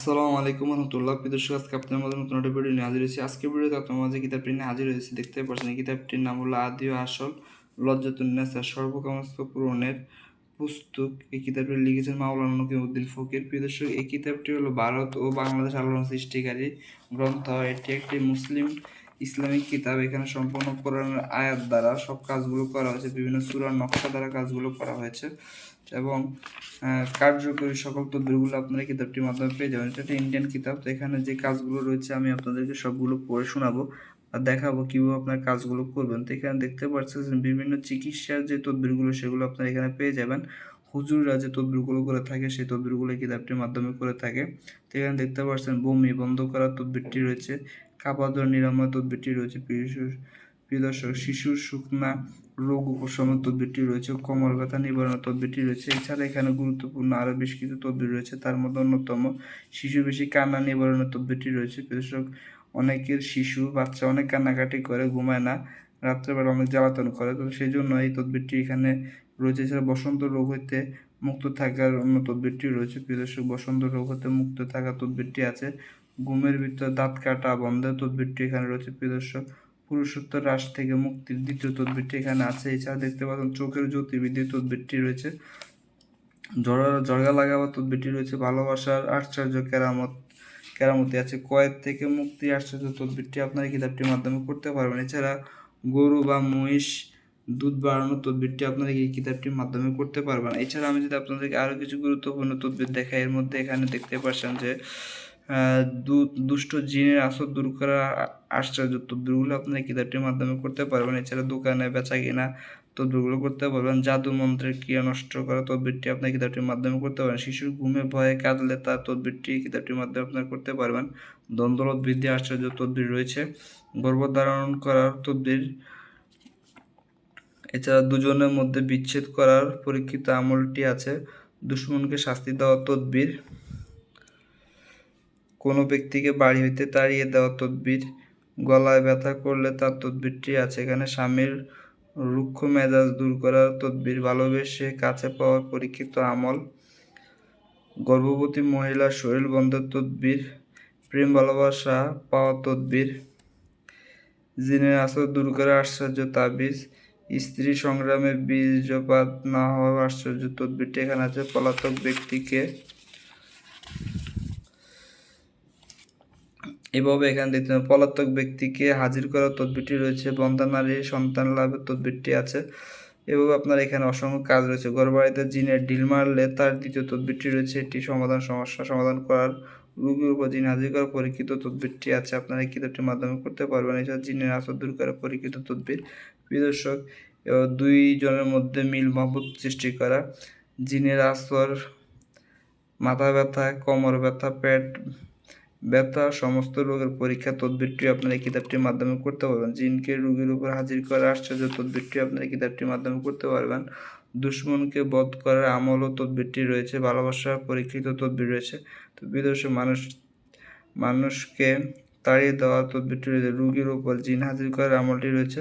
আসসালামু আলাইকুম রহমতুল্লাহ। দর্শক, আজকে আপনার মধ্যে নতুন একটা ভিডিও নিয়ে হাজির হয়েছি। আজকে ভিডিওতে আপনার মাঝে কিতাবটি নিয়ে হাজির হয়েছি। দেখতে পাচ্ছেন কিতাবটির নাম হলো আদি ও আসল লজ্জাতুন্নেসা সর্বকামস্ত পূরণের পুস্তক। এই কিতাবটি লিখেছেন মাওলানা নকিমউদ্দিন ফকির। প্রিয় দর্শক, এই কিতাবটি হলো ভারত ও বাংলাদেশ আলোড়ন সৃষ্টিকারী গ্রন্থ। এটি একটি মুসলিম ইসলামিক কিতাব এখানে সম্পূর্ণ কোরআনের আয়াত দ্বারা সব কাজগুলো করা হয়েছে, বিভিন্ন সুরার নকশা দ্বারা কাজগুলো করা হয়েছে এবং কার্যকরী সকল তদবিরগুলো আপনারা কিতাবটির মাধ্যমে পেয়ে যাবেন। এটা একটা ইন্ডিয়ান কিতাব, তো এখানে যে কাজগুলো রয়েছে আমি আপনাদেরকে সবগুলো পড়ে শোনাবো আর দেখাবো কীভাবে আপনার কাজগুলো করবেন। তো এখানে দেখতে পাচ্ছেন বিভিন্ন চিকিৎসার যে তদবিরগুলো সেগুলো আপনারা এখানে পেয়ে যাবেন। হুজুররা যে তদবিরগুলো করে থাকে সেই তদবিরগুলো কিতাবটির মাধ্যমে করে থাকে। তো এখানে দেখতে পাচ্ছেন বমি বন্ধ করার তদবিরটি রয়েছে। কাপাদর নিরাময় তদবিরটি রয়েছে। প্রিয় শিশুর শুকনা রোগ উপশমের তদবিরটি রয়েছে। কোমর ব্যথা নিবারণের তদবিরটি রয়েছে। এছাড়া এখানে গুরুত্বপূর্ণ আরও বেশ কিছু তদবির রয়েছে। তার মধ্যে অন্যতম শিশু বেশি কান্না নিবারণের তদবিরটি রয়েছে। প্রিয় অনেকের শিশু, বাচ্চা অনেক কান্নাকাটি করে, ঘুমায় না, রাত্রেবেলা অনেক জ্বালাতন করে। তো সেই জন্য এই তদবিরটি এখানে রয়েছে। এছাড়া বসন্ত রোগ হইতে মুক্ত থাকার অন্য তদবিরটি রয়েছে। প্রিয় বসন্ত রোগ হতে মুক্ত থাকার তদবিরটি আছে। ঘুমের ভিতর দাঁত কাটা বন্ধের তদবিরটি এখানে রয়েছে, প্রিয় দর্শক। পুরুষত্ব হ্রাস থেকে মুক্তির দ্বিতীয় তদবিরটি এখানে আছে। এছাড়া দেখতে পাচ্ছেন, চোখের জ্যোতির্বিদ্যুৎ তদবিরটি রয়েছে। জড়া জড়গা লাগাবার তদবিরটি রয়েছে। ভালোবাসার আশ্চর্য কেরামত, কেরামতি আছে। কয়েদ থেকে মুক্তি আশ্চর্য তদবিরটি আপনারা এই কিতাবটির মাধ্যমে করতে পারবেন। এছাড়া গরু বা মহিষ, দুধ বাড়ানোর তদবিরটি আপনারা এই কিতাবটির মাধ্যমে করতে পারবেন। এছাড়া আমি যদি আপনাদেরকে আরও কিছু গুরুত্বপূর্ণ তদবির দেখাই, এর মধ্যে এখানে দেখতে পাচ্ছেন যে দুষ্ট জিনের আসর দূর করা আশ্চর্য। তদবিরগুলো আপনারা এই কিতাবটির মাধ্যমে করতে পারবেন। এছাড়া দোকানে বেচা কিনা তদবিরগুলো করতে পারবেন। জাদু মন্ত্রের ক্রিয়া নষ্ট করা তদবিরটি আপনার কিতাবটির মাধ্যমে করতে পারেন। শিশুর ঘুমে ভয়ে কাঁদলে তার তদবিরটি কিতাবটির মাধ্যমে আপনারা করতে পারবেন। দ্বন্দ্বরত বৃদ্ধি, আশ্চর্য তদবির রয়েছে। গর্ভধারণ করার তদবির। এছাড়া দুজনের মধ্যে বিচ্ছেদ করার পরীক্ষিত আমলটি আছে। দুশ্মনকে শাস্তি দেওয়ার তদবির। কোনো ব্যক্তিকে বাড়ি হইতে তাড়িয়ে দেওয়া তদবির, গলায় ব্যথা করলে তার তদবিরটি আছে এখানে। স্বামীর রুক্ষ মেজাজ দূর করার তদবির ভালোবেসে কাছে পাওয়ার পরীক্ষিত আমল। গর্ভবতী মহিলার শরীর বন্ধের তদবির, প্রেম ভালোবাসা পাওয়ার তদবির, জিনের আসর দূর করার আশ্চর্য তাবিজ, স্ত্রী সংগ্রামে বীর্যপাত না হওয়ার আশ্চর্য তদবিরটি এখানে আছে। পলাতক ব্যক্তিকে এভাবে এখানে দেখতে পলাতক ব্যক্তিকে হাজির করার তদবিরটি রয়েছে বন্ধা নারীর সন্তান লাভের তদবিরটি আছে। এভাবে আপনার এখানে অসংখ্য কাজ রয়েছে। গর্ভবাড়িতে জিনের ঢিল মারলে তার দ্বিতীয় তদবিরটি রয়েছে, এটি সমাধান সমস্যা সমাধান করার রোগীর উপর জিন হাজির করার পরীক্ষিত তদবিরটি আছে। আপনারা এই কিতাবটির মাধ্যমে করতে পারবেন। এছাড়া জিনের আসর দূর করার পরীক্ষিত তদবির প্রিয় দর্শক এবার দুই জনের মধ্যে মিল মহব্বত সৃষ্টি করা, জিনের আসর মাথা ব্যথা, কোমর ব্যথা, পেট ব্যথা, সমস্ত রোগের পরীক্ষা, তদবিরটি আপনার এই কিতাবটির মাধ্যমে করতে পারবেন। জিনকে রোগীর উপর হাজির করা আশ্চর্য তদবিরটি আপনার এই কিতাবটির মাধ্যমে করতে পারবেন। দুশ্মনকে বধ করার আমল ও তদবিরটি রয়েছে ভালোবাসার পরীক্ষিত তদবির রয়েছে। তো বিদেশে মানুষ, মানুষকে তাড়িয়ে দেওয়া তদবিরটি রয়েছে। রোগীর উপর জিন হাজির করার আমলটি রয়েছে।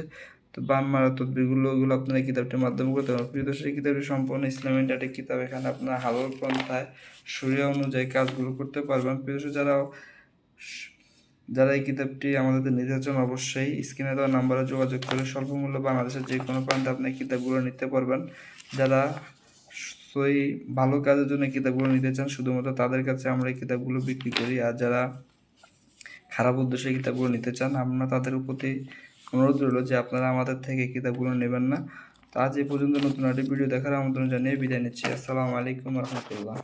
তো বান মারা তদবিরগুলো, ওগুলো আপনার কিতাবটির মাধ্যমে করতে পারবেন। প্রিয় দর্শক কিতাবটি সম্পূর্ণ ইসলামিক একটা কিতাব। এখানে আপনার হালাল পন্থায় শরীর অনুযায়ী কাজগুলো করতে পারবেন। প্রিয় দর্শক যারা যারা এই কিতাবটি আমাদের নিতে চান, অবশ্যই স্ক্রিনে দেওয়া নাম্বারে যোগাযোগ করে স্বল্প মূল্যে বাংলাদেশের যে কোনো প্রান্তে আপনি কিতাবগুলো নিতে পারবেন। যারা সই, ভালো কাজের জন্য কিতাবগুলো নিতে চান, শুধুমাত্র তাদের কাছে আমরা এই কিতাবগুলো বিক্রি করি। আর যারা খারাপ উদ্দেশ্যে কিতাবগুলো নিতে চান, আমরা তাদের প্রতি অনুরোধ রইল যে আপনারা আমাদের থেকে কিতাবগুলো নেবেন না। তা আজ এই পর্যন্ত নতুন আরেকটি ভিডিও দেখার আমন্ত্রণ জানিয়ে বিদায় নিচ্ছি। আসসালামু আলাইকুম রহমতুল্লাহ।